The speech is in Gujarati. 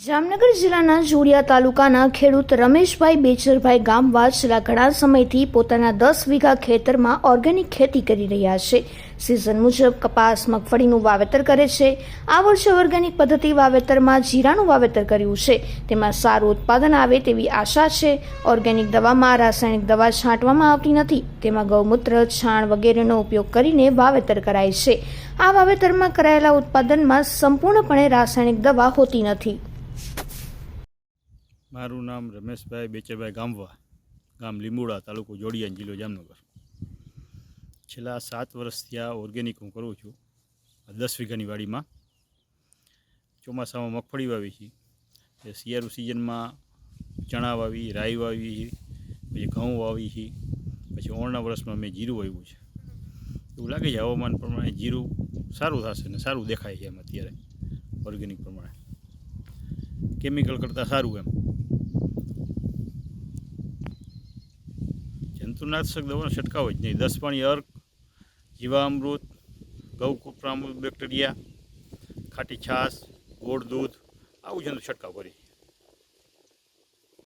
જામનગર જિલ્લાના જોડિયા તાલુકાના ખેડૂત રમેશભાઈ બેચરભાઈ ગામવા છેલ્લા ઘણા સમયથી પોતાના દસ વીઘા ખેતરમાં ઓર્ગેનિક ખેતી કરી રહ્યા છે. સિઝન મુજબ કપાસ, મગફળીનું વાવેતર કરે છે. આ વર્ષે ઓર્ગેનિક પદ્ધતિ વાવેતરમાં જીરાનું વાવેતર કર્યું છે. તેમાં સારું ઉત્પાદન આવે તેવી આશા છે. ઓર્ગેનિક દવામાં રાસાયણિક દવા છાંટવામાં આવતી નથી. તેમાં ગૌમૂત્ર, છાણ વગેરેનો ઉપયોગ કરીને વાવેતર કરાય છે. આ વાવેતરમાં કરાયેલા ઉત્પાદનમાં સંપૂર્ણપણે રાસાયણિક દવા હોતી નથી. મારું નામ રમેશભાઈ બેચેભાઈ ગામવા, ગામ લીંબુડા તાલુકો જોડિયા જિલ્લો જામનગર. છેલ્લા સાત વર્ષથી આ ઓર્ગેનિક હું કરું છું. દસ વીઘાની વાડીમાં ચોમાસામાં મગફળી વાવી છે. એ શિયાળુ સિઝનમાં ચણા વાવી, રાઈ વાવી, પછી ઘઉં વાવી છે. પછી ઓળના વર્ષમાં મેં જીરું વાવ્યું છે. એવું લાગે છે હવામાન પ્રમાણે જીરું સારું થશે ને સારું દેખાય છે એમ અત્યારે ઓર્ગેનિક પ્રમાણે. કેમિકલ કરતાં સારું એમ. જંતુનાશક દવાનો છંટકાવ જ નહીં. દસ પાણી અર્ક, જીવામૃત ગૌ કુપ્રામૃત બેક્ટેરિયા, ખાટી છાશ, ગોળ દૂધ, આવું જંતુ છંટકાવ કરી.